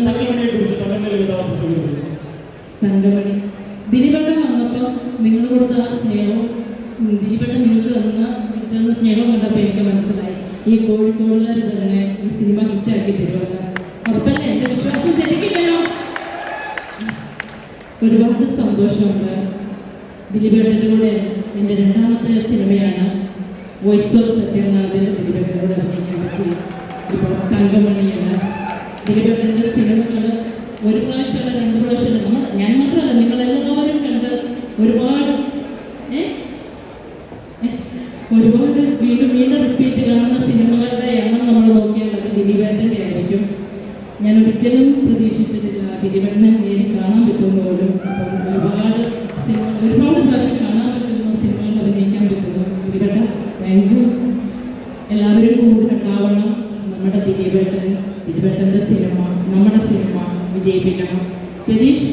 തങ്കമണി കുറിച്ച് വന്നപ്പോൾ നിങ്ങൾ കൊടുത്ത ആ സ്നേഹവും ഉം, നിങ്ങൾക്ക് തന്ന ചെന്ന സ്നേഹം കണ്ടപ്പോൾ എനിക്ക് മനസ്സിലായി. ഈ കോഴിക്കോടുകാർ തന്നെ ഈ സിനിമ ഹിറ്റാക്കി തരുമെന്ന് ഉറപ്പല്ലേ? എന്റെ വിശ്വാസം ശരിക്കില്ലല്ലോ ഒരുപാട് സന്തോഷമുണ്ട്. ദിലീപേട്ടന്റെ കൂടെ എന്റെ രണ്ടാമത്തെ സിനിമയാണ് വോയിസ് ഓഫ് സത്യനാഥിൽ ദിലീപേട്ടന്റെ കൂടെ അഭിനയിക്കാൻ പറ്റി ഇപ്പോൾ തങ്കമണിയാണ് ദിലീപേട്ടന്റെ സിനിമകൾ ഒരു പ്രാവശ്യമല്ല രണ്ട് പ്രാവശ്യമല്ല നമ്മൾ ഞാൻ മാത്രമല്ല നിങ്ങളെല്ലാവരും കണ്ട് ഒരുപാട്? ഒരുപാട് വീണ്ടും വീണ്ടും റിപ്പീറ്റ് കാണുന്ന സിനിമകളുടെ എണ്ണം നമ്മൾ നോക്കിയാൽ അത് ദിലീപേട്ടന്റെ ആയിരിക്കും. ഞാൻ ഒരിക്കലും പ്രതീക്ഷിച്ചിട്ടില്ല ദിലീപേട്ടനെ നേരിൽ കാണാൻ പറ്റുമെന്ന് പോലും അപ്പം ഒരുപാട് ഒരുപാട് പ്രാവശ്യം കാണാൻ പറ്റുന്നു സിനിമകൾ അഭിനയിക്കാൻ പറ്റുന്നു. ദിലീപേട്ട താങ്ക് യു. എല്ലാവരും കൂടെ ഉണ്ടാവണം നമ്മുടെ ദിലീപേട്ടൻ ദിലീപേട്ടന്റെ സിനിമ നമ്മുടെ സിനിമ വിജയിപ്പിക്കണം രതീഷ്